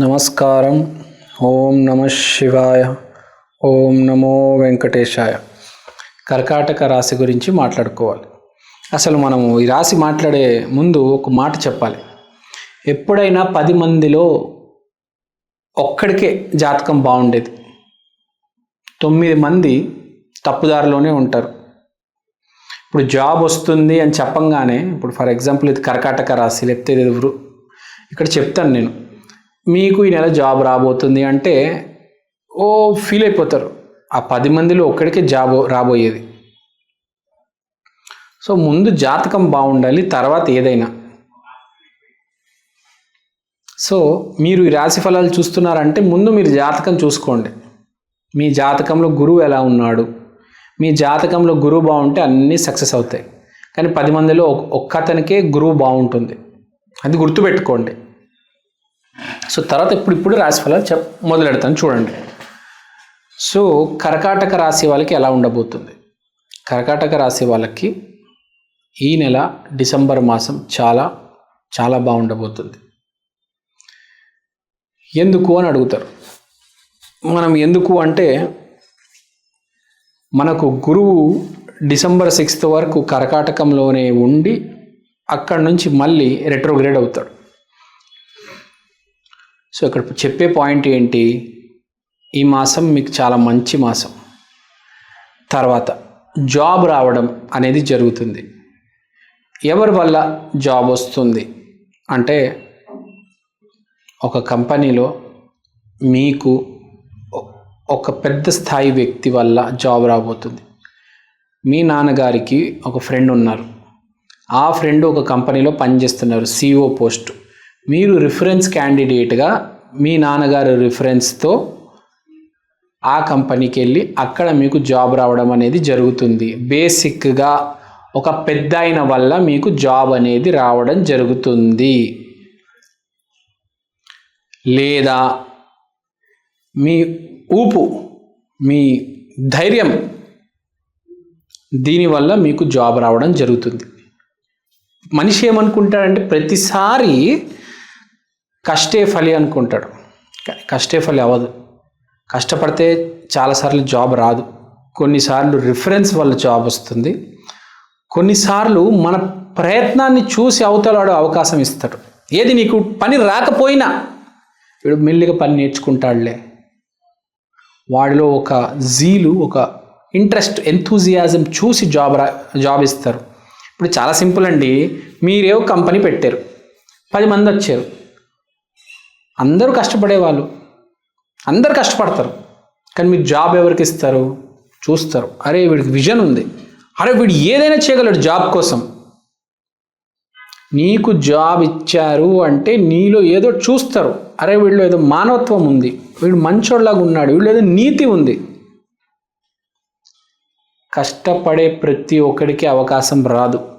నమస్కారం. ఓం నమ శివాయ. ఓం నమో వెంకటేశాయ. కర్కాటక రాశి గురించి మాట్లాడుకోవాలి. అసలు మనము ఈ రాశి మాట్లాడే ముందు ఒక మాట చెప్పాలి. ఎప్పుడైనా పది మందిలో ఒక్కడికే జాతకం బాగుండేది. తొమ్మిది మంది తప్పుదారిలోనే ఉంటారు. ఇప్పుడు జాబ్ వస్తుంది అని చెప్పంగానే ఇప్పుడు ఫర్ ఎగ్జాంపుల్ ఇది కర్కాటక రాశి లేకపోతే ఇది ఎవరు ఇక్కడ చెప్తాను నేను. మీకు ఈ నెల జాబ్ రాబోతుంది అంటే ఓ ఫీల్ అయిపోతారు. ఆ పది మందిలో ఒక్కడికే జాబ్ రాబోయేది. సో ముందు జాతకం బాగుండాలి తర్వాత ఏదైనా. సో మీరు ఈ రాశి ఫలాలు చూస్తున్నారంటే ముందు మీరు జాతకం చూసుకోండి. మీ జాతకంలో గురువు ఎలా ఉన్నాడు? మీ జాతకంలో గురువు బాగుంటే అన్నీ సక్సెస్ అవుతాయి. కానీ పది మందిలో ఒక్కతనికే గురువు బాగుంటుంది. అది గుర్తుపెట్టుకోండి. సో తర్వాత ఇప్పుడు ఇప్పుడు రాశి ఫలాలు చెప్ మొదలెడతాను చూడండి. సో కర్కాటక రాశి వాళ్ళకి ఎలా ఉండబోతుంది? కర్కాటక రాశి వాళ్ళకి ఈ నెల డిసెంబర్ మాసం చాలా చాలా బాగుండబోతుంది. ఎందుకు అని అడుగుతారు. మనం ఎందుకు అంటే మనకు గురువు డిసెంబర్ సిక్స్త్ వరకు కర్కాటకంలోనే ఉండి అక్కడి నుంచి మళ్ళీ రెట్రోగ్రేడ్ అవుతాడు. సో ఇక్కడ చెప్పే పాయింట్ ఏంటి? ఈ మాసం మీకు చాలా మంచి మాసం. తర్వాత జాబ్ రావడం అనేది జరుగుతుంది. ఎవరి వల్ల జాబ్ వస్తుంది? అంటే ఒక కంపెనీలో మీకు ఒక పెద్ద స్థాయి వ్యక్తి వల్ల జాబ్ రాబోతుంది. మీ నాన్నగారికి ఒక ఫ్రెండ్ ఉన్నారు. ఆ ఫ్రెండ్ ఒక కంపెనీలో పనిచేస్తున్నారు సిఓ పోస్ట్ మీరు రిఫరెన్స్ క్యాండిడేట్గా మీ నాన్నగారు రిఫరెన్స్తో ఆ కంపెనీకి వెళ్ళి అక్కడ మీకు జాబ్ రావడం అనేది జరుగుతుంది. బేసిక్గా ఒక పెద్ద ఆయన వల్ల మీకు జాబ్ అనేది రావడం జరుగుతుంది. లేదా మీ ఊపు మీ ధైర్యం దీనివల్ల మీకు జాబ్ రావడం జరుగుతుంది. మనిషి ఏమనుకుంటాడంటే ప్రతిసారి కష్టే ఫలి అనుకుంటాడు. కానీ కష్టే ఫలి అవ్వదు. కష్టపడితే చాలాసార్లు జాబ్ రాదు. కొన్నిసార్లు రిఫరెన్స్ వల్ల జాబ్ వస్తుంది. కొన్నిసార్లు మన ప్రయత్నాన్ని చూసి అవతలాడు అవకాశం ఇస్తాడు. ఏది నీకు పని రాకపోయినా వీడు మెల్లిగా పని నేర్చుకుంటాడులే. వాడిలో ఒక జీలు ఒక ఇంట్రెస్ట్ ఎంతూజియాజం చూసి జాబ్ రా జాబ్ ఇస్తారు. ఇప్పుడు చాలా సింపుల్ అండి. మీరేవో కంపెనీ పెట్టారు. పది మంది వచ్చారు. అందరూ కష్టపడేవాళ్ళు. అందరు కష్టపడతారు. కానీ మీరు జాబ్ ఎవరికి ఇస్తారు? చూస్తారు. అరే వీడికి విజన్ ఉంది. అరే వీడు ఏదైనా చేయగలడు జాబ్ కోసం. నీకు జాబ్ ఇచ్చారు అంటే నీలో ఏదో చూస్తారు. అరే వీళ్ళు ఏదో మానవత్వం ఉంది. వీడు మంచోళ్ళలాగా ఉన్నాడు. వీళ్ళు ఏదో నీతి ఉంది. కష్టపడే ప్రతి ఒక్కడికి అవకాశం రాదు.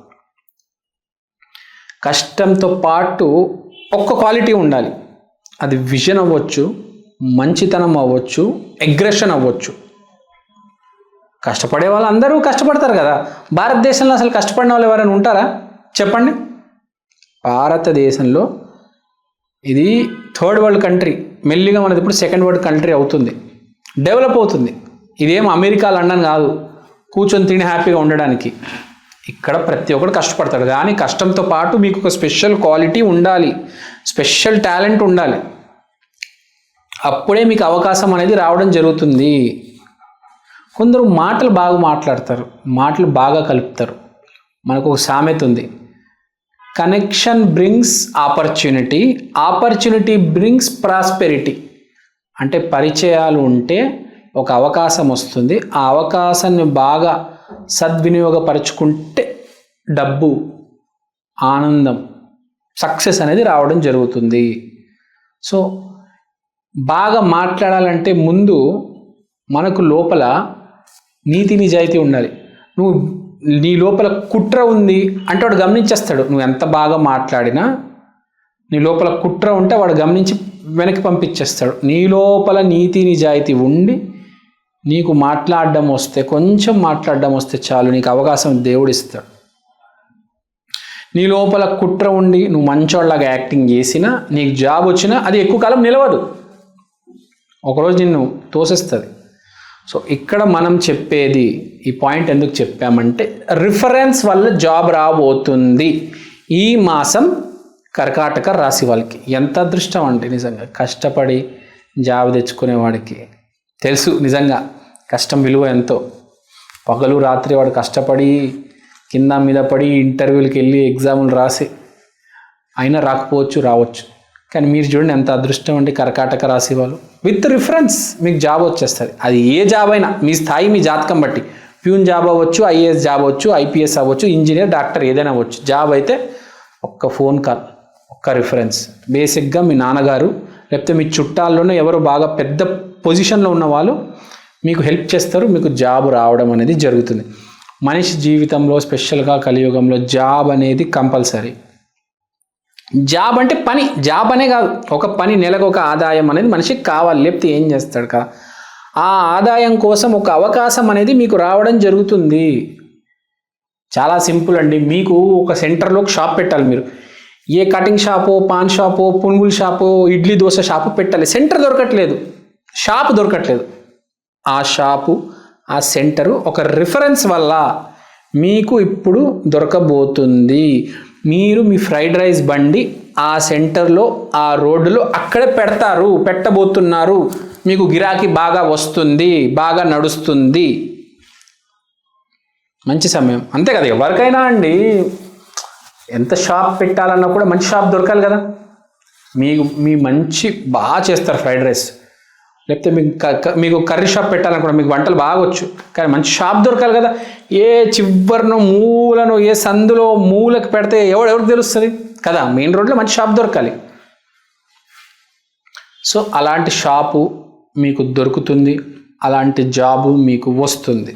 కష్టంతో పాటు ఒక్క క్వాలిటీ ఉండాలి. అది విజన్ అవ్వచ్చు మంచితనం అవ్వచ్చు అగ్రెషన్ అవ్వచ్చు. కష్టపడే వాళ్ళు అందరూ కష్టపడతారు కదా. భారతదేశంలో అసలు కష్టపడిన వాళ్ళు ఎవరైనా ఉంటారా? చెప్పండి. భారతదేశంలో ఇది థర్డ్ వరల్డ్ కంట్రీ మెల్లిగా మనది ఇప్పుడు సెకండ్ వరల్డ్ కంట్రీ అవుతుంది. డెవలప్ అవుతుంది. ఇదేం అమెరికా లండన్ కాదు. కూర్చొని తిని హ్యాపీగా ఉండడానికి. ఇక్కడ ప్రతి ఒక్కరు కష్టపడతాడు. కానీ కష్టంతో పాటు మీకు ఒక స్పెషల్ క్వాలిటీ ఉండాలి. స్పెషల్ టాలెంట్ ఉండాలి. అప్పుడే మీకు అవకాశం అనేది రావడం జరుగుతుంది. కొందరు మాటలు బాగా మాట్లాడతారు. మాటలు బాగా కలుపుతారు. మనకు ఒక సామెత ఉంది. Connection brings opportunity opportunity brings prosperity అంటే పరిచయాలు ఉంటే ఒక అవకాశం వస్తుంది. ఆ అవకాశాన్ని బాగా సద్వినియోగపరచుకుంటే డబ్బు ఆనందం సక్సెస్ అనేది రావడం జరుగుతుంది. సో బాగా మాట్లాడాలంటే ముందు మనకు లోపల నీతి నిజాయితీ ఉండాలి. నువ్వు నీ లోపల కుట్ర ఉంది అంటే వాడు గమనించేస్తాడు నువ్వు ఎంత బాగా మాట్లాడినా నీ లోపల కుట్ర ఉంటే వాడు గమనించి వెనక్కి పంపించేస్తాడు. నీ లోపల నీతి నిజాయితీ ఉండి నీకు మాట్లాడడం వస్తే కొంచెం మాట్లాడడం వస్తే చాలు నీకు అవకాశం దేవుడు ఇస్తాడు. నీ లోపల కుట్ర ఉండి నువ్వు మంచోళ్ళగా యాక్టింగ్ చేసినా నీకు జాబ్ వచ్చినా అది ఎక్కువ కాలం నిలవదు. ఒకరోజు నిన్ను తోసేస్తుంది. సో ఇక్కడ మనం చెప్పేది ఈ పాయింట్ ఎందుకు చెప్పామంటే రిఫరెన్స్ వల్ల జాబ్ రాబోతుంది. ఈ మాసం కర్కాటక రాశి వాళ్ళకి. ఎంత అదృష్టం అండి నిజంగా కష్టపడి జాబ్ తెచ్చుకునేవాడికి తెలుసు నిజంగా కష్టం విలువ ఎంతో. పగలు రాత్రి వాడు కష్టపడి కింద మీద పడి ఇంటర్వ్యూలకు వెళ్ళి ఎగ్జాములు రాసి అయినా రాకపోవచ్చు రావచ్చు. కానీ మీరు చూడండి ఎంత అదృష్టం అండి కర్కాటక రాశి వాళ్ళు. విత్ రిఫరెన్స్ మీకు జాబ్ వచ్చేస్తుంది. అది ఏ జాబ్ అయినా మీ స్థాయి మీ జాతకం బట్టి. ప్యూన్ జాబ్ అవ్వచ్చు ఐఏఎస్ జాబ్ అవ్వచ్చు ఐపీఎస్ అవ్వచ్చు ఇంజనీర్ డాక్టర్ ఏదైనా అవ్వచ్చు. జాబ్ అయితే ఒక్క ఫోన్ కాల్ ఒక్క రిఫరెన్స్ బేసిక్గా మీ నాన్నగారు లేకపోతే మీ చుట్టాల్లోనే ఎవరు బాగా పెద్ద పొజిషన్లో ఉన్న వాళ్ళు మీకు హెల్ప్ చేస్తారు మీకు జాబ్ రావడం అనేది జరుగుతుంది. మనిషి జీవితంలో స్పెషల్గా కలియుగంలో జాబ్ అనేది కంపల్సరీ. జాబ్ అంటే పని జాబ్ అనే కాదు. ఒక పని నెలకు ఒక ఆదాయం అనేది మనిషికి కావాలి లేకపోతే ఏం చేస్తాడు కదా ఆ ఆదాయం కోసం ఒక అవకాశం అనేది మీకు రావడం జరుగుతుంది. చాలా సింపుల్ అండి. మీకు ఒక సెంటర్లో ఒక షాప్ పెట్టాలి మీరు. ఏ కటింగ్ షాపు పాన్ షాపు పునుగుల షాపు ఇడ్లీ దోశ షాపు పెట్టాలి. సెంటర్ దొరకట్లేదు. షాప్ దొరకట్లేదు. ఆ షాపు ఆ సెంటరు ఒక రిఫరెన్స్ వల్ల మీకు ఇప్పుడు దొరకబోతుంది. మీరు మీ ఫ్రైడ్ రైస్ బండి ఆ సెంటర్లో ఆ రోడ్డులో అక్కడే పెడతారు పెట్టబోతున్నారు. మీకు గిరాకీ బాగా వస్తుంది బాగా నడుస్తుంది. మంచి సమయం. అంతే కదా ఎవరికైనా అండి ఎంత షాప్ పెట్టాలన్నా కూడా మంచి షాప్ దొరకాలి కదా. మీకు మీ మంచి బాగా చేస్తారు ఫ్రైడ్ రైస్. లేకపోతే మీకు క- మీకు కర్రీ షాప్ పెట్టాలనుకున్నా మీకు వంటలు బాగా వచ్చు కానీ మంచి షాప్ దొరకాలి కదా. ఏ చివరిను మూలను ఏ సందులో మూలకు పెడితే ఎవడు ఎవరికి తెలుస్తుంది? కదా మెయిన్ రోడ్లో మంచి షాప్ దొరకాలి. సో అలాంటి షాపు మీకు దొరుకుతుంది అలాంటి జాబు మీకు వస్తుంది.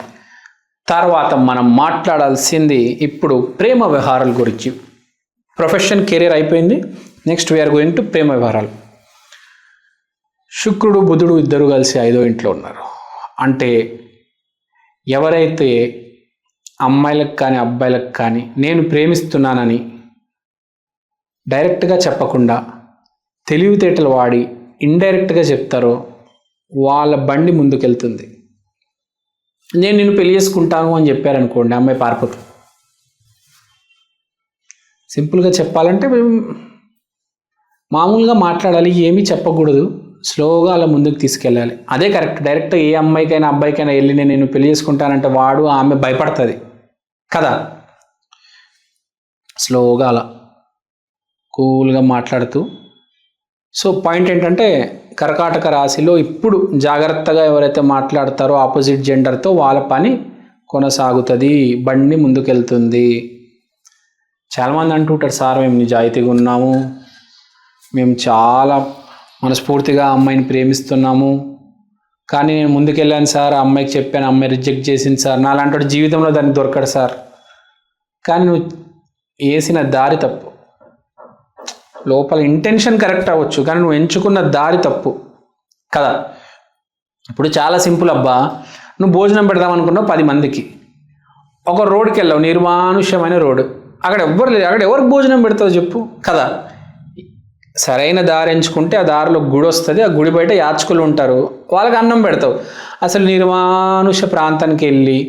తర్వాత మనం మాట్లాడాల్సింది ఇప్పుడు ప్రేమ వ్యవహారాల గురించి. ప్రొఫెషన్ కెరీర్ అయిపోయింది next we are going to ప్రేమ వ్యవహారాలు. శుక్రుడు బుధుడు ఇద్దరు కలిసి ఐదో ఇంట్లో ఉన్నారు. అంటే ఎవరైతే అమ్మాయిలకు కానీ అబ్బాయిలకు కానీ నేను ప్రేమిస్తున్నానని డైరెక్ట్గా చెప్పకుండా తెలివితేటలు వాడి ఇండైరెక్ట్గా చెప్తారో వాళ్ళ బండి ముందుకెళ్తుంది. నేను నిన్ను పెళ్ళి చేసుకుంటాను అని చెప్పారనుకోండి అమ్మాయి పారిపోతుంది. సింపుల్గా చెప్పాలంటే మేము మామూలుగా మాట్లాడాలి ఏమీ చెప్పకూడదు. స్లోగా అలా ముందుకు తీసుకెళ్ళాలి. అదే కరెక్ట్. డైరెక్ట్ ఏ అమ్మాయికైనా అబ్బాయికైనా వెళ్ళి నేను నేను పెళ్ళి చేసుకుంటానంటే వాడు ఆమె భయపడుతుంది. కదా? స్లోగా అలా కూల్గా మాట్లాడుతూ. సో పాయింట్ ఏంటంటే కర్కాటక రాశిలో ఇప్పుడు జాగ్రత్తగా ఎవరైతే మాట్లాడతారో ఆపోజిట్ జెండర్తో వాళ్ళ పని కొనసాగుతుంది. బండి ముందుకెళ్తుంది. చాలామంది అంటుంటారు సార్ మేము నిజాయితీగా ఉన్నాము. మేము చాలా మనస్ఫూర్తిగా అమ్మాయిని ప్రేమిస్తున్నాము. కానీ నేను ముందుకెళ్ళాను సార్ ఆ అమ్మాయికి చెప్పాను అమ్మాయి రిజెక్ట్ చేసింది సార్. నా అలాంటి జీవితంలో దానికి దొరకడు సార్. కానీ నువ్వు వేసిన దారి తప్పు. లోపల ఇంటెన్షన్ కరెక్ట్ అవ్వచ్చు కానీ నువ్వు ఎంచుకున్న దారి తప్పు. కదా? ఇప్పుడు చాలా సింపుల్ అబ్బా. నువ్వు భోజనం పెడదాం అనుకున్నావు పది మందికి. ఒక రోడ్కి వెళ్ళావు నిర్మానుష్యమైన రోడ్డు. అక్కడ ఎవ్వరు లేదు అక్కడ ఎవరికి భోజనం పెడతావు చెప్పు. కదా? సరైన దారి ఎంచుకుంటే ఆ దారిలో గుడి వస్తుంది. ఆ గుడి బయట యాచకులు ఉంటారు. వాళ్ళకి అన్నం పెడతావు. అసలు నిర్మానుష ప్రాంతానికి వెళ్ళి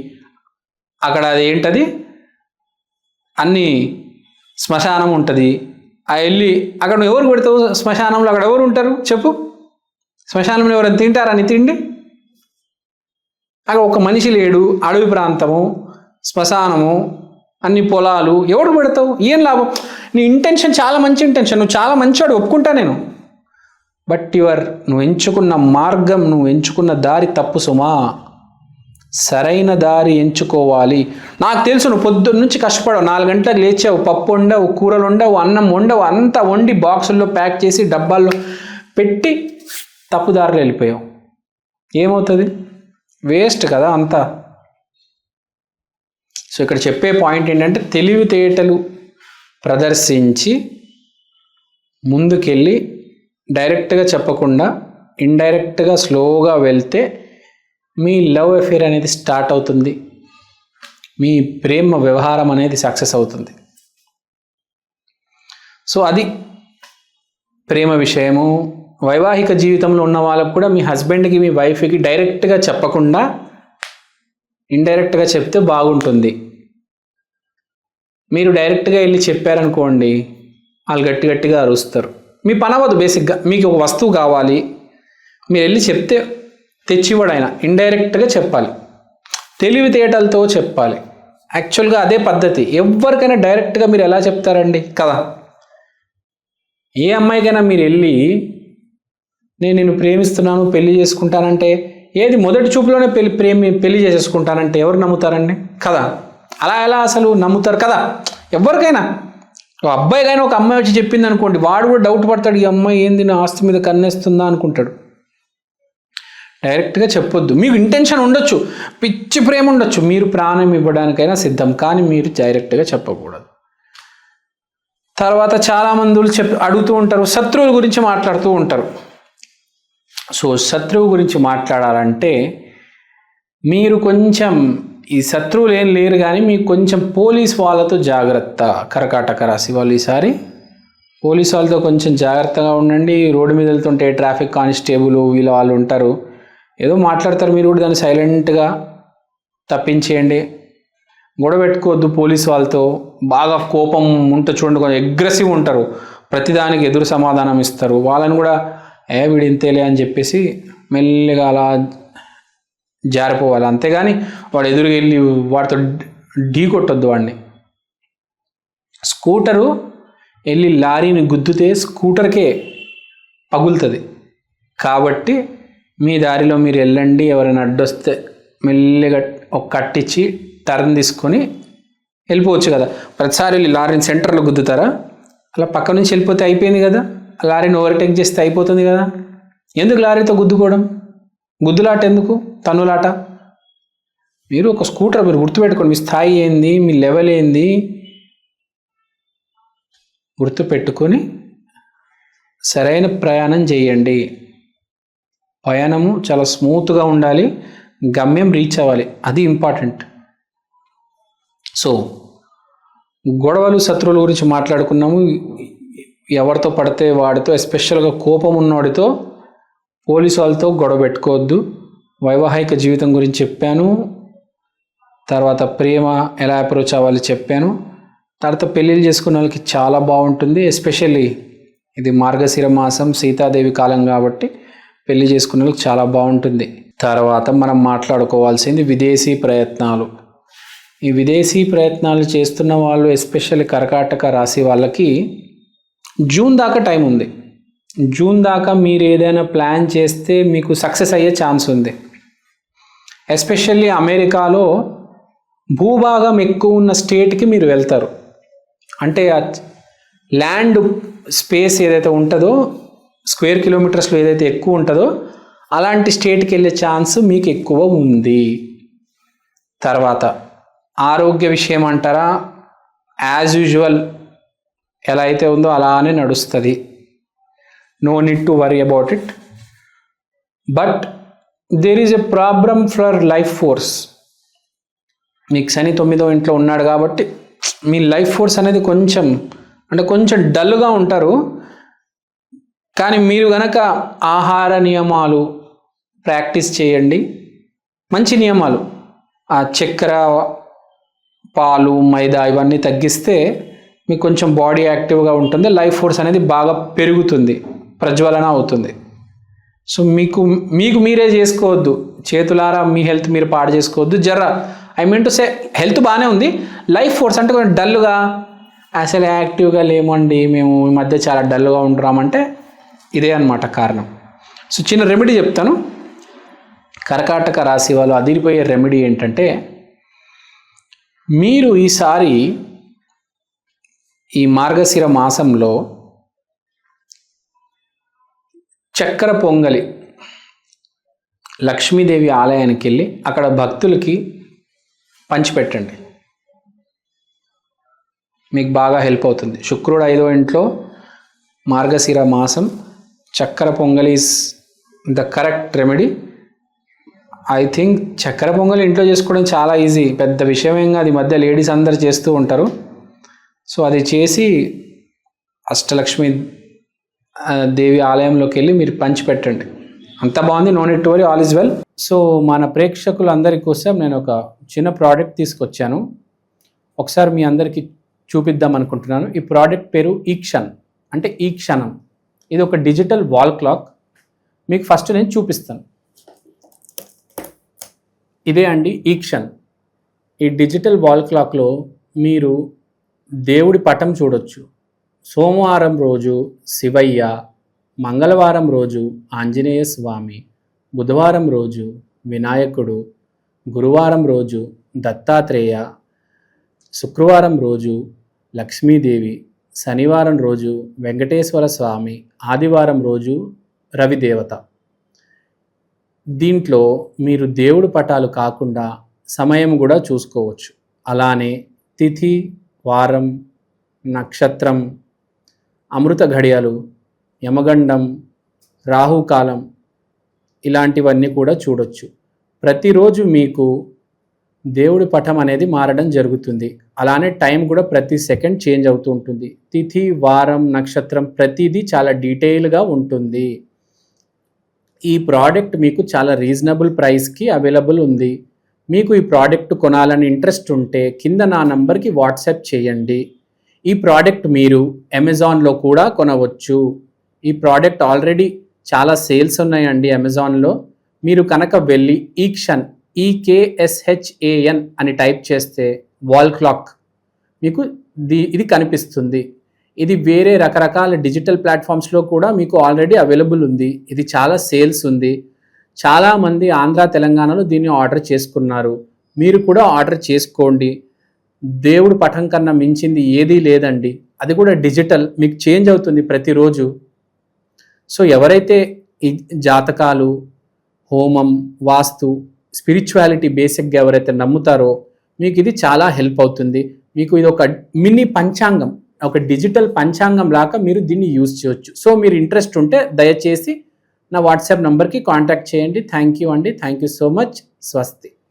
అక్కడ అది ఏంటది అన్ని శ్మశానం ఉంటుంది. ఆ వెళ్ళి అక్కడ నువ్వు ఎవరు పెడతావు? శ్మశానంలో అక్కడ ఎవరు ఉంటారు? చెప్పు. శ్మశానంలో ఎవరైనా తింటారా నీ తిండి? అక్కడ ఒక మనిషి లేడు. అడవి ప్రాంతము శ్మశానము అన్ని పొలాలు ఎవడు పెడతావు? ఏం లాభం? నీ ఇంటెన్షన్ చాలా మంచి ఇంటెన్షన్ నువ్వు చాలా మంచివాడు ఒప్పుకుంటా నేను. బట్ యువర్ నువ్వు ఎంచుకున్న మార్గం నువ్వు ఎంచుకున్న దారి తప్పు సుమా. సరైన దారి ఎంచుకోవాలి. నాకు తెలుసు నువ్వు పొద్దున్న నుంచి కష్టపడవు. నాలుగు గంటలకు లేచావు పప్పు వండవు కూరలు వండవు అన్నం వండవు అంతా వండి బాక్సుల్లో ప్యాక్ చేసి డబ్బాల్లో పెట్టి తప్పుదారులు వెళ్ళిపోయావు. ఏమవుతుంది? వేస్ట్ కదా అంతా. సో ఇక్కడ చెప్పే పాయింట్ ఏంటంటే తెలివితేటలు ప్రదర్శించి ముందుకెళ్ళి డైరెక్ట్గా చెప్పకుండా ఇండైరెక్ట్గా స్లోగా వెళ్తే మీ లవ్ అఫేర్ అనేది స్టార్ట్ అవుతుంది. మీ ప్రేమ వ్యవహారం అనేది సక్సెస్ అవుతుంది. సో అది ప్రేమ విషయము. వైవాహిక జీవితంలో ఉన్న వాళ్ళకు కూడా మీ హస్బెండ్కి మీ వైఫ్కి డైరెక్ట్గా చెప్పకుండా ఇండైరెక్ట్గా చెప్తే బాగుంటుంది. మీరు డైరెక్ట్గా వెళ్ళి చెప్పారనుకోండి వాళ్ళు గట్టి గట్టిగా అరుస్తారు. మీ పని అవ్వదు బేసిక్గా మీకు ఒక వస్తువు కావాలి. మీరు వెళ్ళి చెప్తే తెచ్చివ్వడు ఆయన. ఇండైరెక్ట్గా చెప్పాలి. తెలివితేటలతో చెప్పాలి. యాక్చువల్గా అదే పద్ధతి. ఎవరికైనా డైరెక్ట్గా మీరు ఎలా చెప్తారండి? కదా. ఏ అమ్మాయికైనా మీరు వెళ్ళి నేను నిన్ను ప్రేమిస్తున్నాను పెళ్ళి చేసుకుంటానంటే ఏది మొదటి చూపులోనే పెళ్ళి ప్రేమి పెళ్ళి చేసేసుకుంటానంటే ఎవరు నమ్ముతారండి? కదా. అలా ఎలా అసలు నమ్ముతారు? కదా. ఎవరికైనా. ఒక అబ్బాయికైనా ఒక అమ్మాయి వచ్చి చెప్పింది అనుకోండి వాడు కూడా డౌట్ పడతాడు ఈ అమ్మాయి ఏంది నా ఆస్తి మీద కన్నేస్తుందా అనుకుంటాడు. డైరెక్ట్గా చెప్పొద్దు. మీకు ఇంటెన్షన్ ఉండొచ్చు పిచ్చి ప్రేమ ఉండొచ్చు మీరు ప్రాణం ఇవ్వడానికైనా సిద్ధం కానీ మీరు డైరెక్ట్గా చెప్పకూడదు. తర్వాత చాలామంది చెప్ అడుగుతూ ఉంటారు శత్రువుల గురించి మాట్లాడుతూ ఉంటారు. సో శత్రువు గురించి మాట్లాడాలంటే మీరు కొంచెం ఈ శత్రువులు ఏం లేరు కానీ మీకు కొంచెం పోలీస్ వాళ్ళతో జాగ్రత్త. కరకాటక రాశి వాళ్ళు ఈసారి. పోలీస్ వాళ్ళతో కొంచెం జాగ్రత్తగా ఉండండి. రోడ్డు మీద వెళ్తుంటే ట్రాఫిక్ కానిస్టేబుల్ వీళ్ళ వాళ్ళు ఉంటారు. ఏదో మాట్లాడతారు మీరు కూడా దాన్ని సైలెంట్గా తప్పించేయండి. గొడవ పెట్టుకోవద్దు పోలీస్ వాళ్ళతో. బాగా కోపం ఉంటే చూడండి కొంచెం అగ్రెసివ్ ఉంటారు. ప్రతిదానికి ఎదురు సమాధానం ఇస్తారు. వాళ్ళని కూడా ఏ వీడు ఇంతేలే అని చెప్పేసి మెల్లిగా అలా జారిపోవాలి. అంతేగాని వాడు ఎదురుగా వెళ్ళి వాడితో ఢీ కొట్టొద్దు వాడిని. స్కూటరు వెళ్ళి లారీని గుద్దితే స్కూటర్కే పగులుతుంది. కాబట్టి మీ దారిలో మీరు వెళ్ళండి ఎవరైనా అడ్డొస్తే మెల్లిగా ఒక కట్టించి టర్న్ తీసుకొని వెళ్ళిపోవచ్చు కదా. ప్రతిసారి వెళ్ళి లారీని సెంటర్లో గుద్దుతారా? అలా పక్క నుంచి వెళ్ళిపోతే అయిపోయింది కదా. లారీని ఓవర్టేక్ చేస్తే అయిపోతుంది కదా? ఎందుకు లారీతో గుద్దుకోవడం? గుద్దులాట ఎందుకు? తన్నులాట మీరు ఒక స్కూటర్ మీరు గుర్తుపెట్టుకోండి. మీ స్థాయి ఏంది? మీ లెవెల్ ఏంది? గుర్తుపెట్టుకొని సరైన ప్రయాణం చేయండి. ప్రయాణము చాలా స్మూత్గా ఉండాలి. గమ్యం రీచ్ అవ్వాలి. అది ఇంపార్టెంట్ సో గొడవలు శత్రువుల గురించి మాట్లాడుకున్నాము. ఎవరితో పడితే వాడితో ఎస్పెషల్గా కోపం ఉన్నవాడితో పోలీసు వాళ్ళతో గొడవ పెట్టుకోవద్దు. వైవాహిక జీవితం గురించి చెప్పాను. తర్వాత ప్రేమ ఎలా అప్రోచ్ అవ్వాలి చెప్పాను. తర్వాత పెళ్ళిళ్ళు చేసుకున్న వాళ్ళకి చాలా బాగుంటుంది. ఎస్పెషల్లీ ఇది మార్గశిర మాసం సీతాదేవి కాలం కాబట్టి పెళ్ళి చేసుకున్న వాళ్ళకి చాలా బాగుంటుంది. తర్వాత మనం మాట్లాడుకోవాల్సింది విదేశీ ప్రయత్నాలు. ఈ విదేశీ ప్రయత్నాలు చేస్తున్న వాళ్ళు ఎస్పెషల్లీ కర్కాటక రాశి వాళ్ళకి జూన్ దాకా టైం ఉంది. జూన్ దాకా మీరు ఏదైనా ప్లాన్ చేస్తే మీకు సక్సెస్ అయ్యే ఛాన్స్ ఉంది. ఎస్పెషల్లీ అమెరికాలో భూభాగం ఎక్కువ ఉన్న స్టేట్కి మీరు వెళ్తారు. అంటే ఆ ల్యాండ్ స్పేస్ ఏదైతే ఉంటుందో స్క్వేర్ కిలోమీటర్స్లో ఏదైతే ఎక్కువ ఉంటుందో అలాంటి స్టేట్కి వెళ్ళే ఛాన్స్ మీకు ఎక్కువ ఉంది. తర్వాత ఆరోగ్య విషయం అంటారా? యాజ్ యూజువల్ ఎలా అయితే ఉందో అలానే నడుస్తుంది. No need to worry about it but there is a problem for life force మీకు శని తొమ్మిదో ఇంట్లో ఉన్నాడు కాబట్టి మీ లైఫ్ ఫోర్స్ అనేది కొంచెం అంటే కొంచెం డల్గా ఉంటారు. కానీ మీరు గనక ఆహార నియమాలు ప్రాక్టీస్ చేయండి. మంచి నియమాలు. ఆ చక్కెర పాలు మైదా ఇవన్నీ తగ్గిస్తే మీకు కొంచెం బాడీ యాక్టివ్గా ఉంటుంది లైఫ్ ఫోర్స్ అనేది బాగా పెరుగుతుంది ప్రజ్వలన అవుతుంది. సో మీకు మీకు మీరే చేసుకోవద్దు. చేతులారా మీ హెల్త్ మీరు పాడు చేసుకోవద్దు. జర్ర I mean to say health బాగానే ఉంది. లైఫ్ ఫోర్స్ అంటే కొంచెం డల్గా అసలు యాక్టివ్గా లేమండి మేము ఈ మధ్య చాలా డల్గా ఉంటున్నామంటే ఇదే అనమాట కారణం. సో చిన్న రెమెడీ చెప్తాను. కర్కాటక రాశి వాళ్ళు అదిరిపోయే రెమెడీ ఏంటంటే మీరు ఈసారి ఈ మార్గశిర మాసంలో చక్కెర పొంగలి లక్ష్మీదేవి ఆలయానికి వెళ్ళి అక్కడ భక్తులకి పంచిపెట్టండి. మీకు బాగా హెల్ప్ అవుతుంది. శుక్రుడు ఐదో ఇంట్లో మార్గశిర మాసం చక్కెర pongal is the correct remedy I think చక్కెర పొంగల్ ఇంట్లో చేసుకోవడం చాలా ఈజీ పెద్ద విషయం ఏం కాదు. ఈ మధ్య లేడీస్ అందరు చేస్తూ ఉంటారు. సో అది చేసి అష్టలక్ష్మి దేవి ఆలయంలోకి వెళ్ళి మీరు పంచి పెట్టండి. అంత బాగుంది no need worry all is well so మన ప్రేక్షకులందరి కోసం నేను ఒక చిన్న ప్రోడక్ట్ తీసుకొచ్చాను. ఒకసారి మీ అందరికీ చూపిద్దాం అనుకుంటున్నాను. ఈ ప్రోడక్ట్ పేరు ఈ ఈక్షన్ అంటే ఈ క్షణం. ఇది ఒక డిజిటల్ వాల్ క్లాక్ మీకు ఫస్ట్ నేను చూపిస్తాను. ఇదే అండి ఈ ఈక్షన్ ఈ డిజిటల్ వాల్ క్లాక్లో మీరు దేవుడి పటం చూడొచ్చు. సోమవారం రోజు శివయ్య మంగళవారం రోజు ఆంజనేయ స్వామి బుధవారం రోజు వినాయకుడు గురువారం రోజు దత్తాత్రేయ శుక్రవారం రోజు లక్ష్మీదేవి శనివారం రోజు వెంకటేశ్వర స్వామి ఆదివారం రోజు రవిదేవత. దీంట్లో మీరు దేవుడు పటాలు కాకుండా సమయం కూడా చూసుకోవచ్చు. అలానే తిథి వారం నక్షత్రం అమృత ఘడియలు యమగండం రాహుకాలం ఇలాంటివన్నీ కూడా చూడొచ్చు. ప్రతిరోజు మీకు దేవుడి పటం అనేది మారడం జరుగుతుంది. అలానే టైం కూడా ప్రతి సెకండ్ చేంజ్ అవుతూ ఉంటుంది. తిథి వారం నక్షత్రం ప్రతిదీ చాలా డీటెయిల్గా ఉంటుంది. ఈ ప్రోడక్ట్ మీకు చాలా రీజనబుల్ ప్రైస్కి అవైలబుల్ ఉంది. మీకు ఈ ప్రోడక్ట్ కొనాలని ఇంట్రెస్ట్ ఉంటే కింద నా నంబర్కి వాట్సాప్ చేయండి. ఈ ప్రోడక్ట్ మీరు అమెజాన్లో కూడా కొనవచ్చు. ఈ ప్రోడక్ట్ ఆల్రెడీ చాలా సేల్స్ ఉన్నాయండి అమెజాన్లో మీరు కనుక వెళ్ళి ఈక్షన్ ఈకేఎస్హెచ్ఏఎన్ అని టైప్ చేస్తే వాల్ క్లాక్ మీకు ది ఇది కనిపిస్తుంది. ఇది వేరే రకరకాల డిజిటల్ ప్లాట్ఫామ్స్లో కూడా మీకు ఆల్రెడీ అవైలబుల్ ఉంది. ఇది చాలా సేల్స్ ఉంది. చాలామంది ఆంధ్ర తెలంగాణలో దీన్ని ఆర్డర్ చేసుకున్నారు. మీరు కూడా ఆర్డర్ చేసుకోండి. దేవుడు పటం కన్నా మించింది ఏదీ లేదండి. అది కూడా డిజిటల్ మీకు చేంజ్ అవుతుంది ప్రతిరోజు. సో ఎవరైతే ఈ జాతకాలు హోమం వాస్తు స్పిరిచువాలిటీ బేసిక్గా ఎవరైతే నమ్ముతారో మీకు ఇది చాలా హెల్ప్ అవుతుంది. మీకు ఇది ఒక మినీ పంచాంగం ఒక డిజిటల్ పంచాంగం లాగా మీరు దీన్ని యూజ్ చేయొచ్చు. సో మీరు ఇంట్రెస్ట్ ఉంటే దయచేసి నా వాట్సాప్ నంబర్కి కాంటాక్ట్ చేయండి. థ్యాంక్ యూ అండి. థ్యాంక్ యూ సో మచ్ స్వస్తి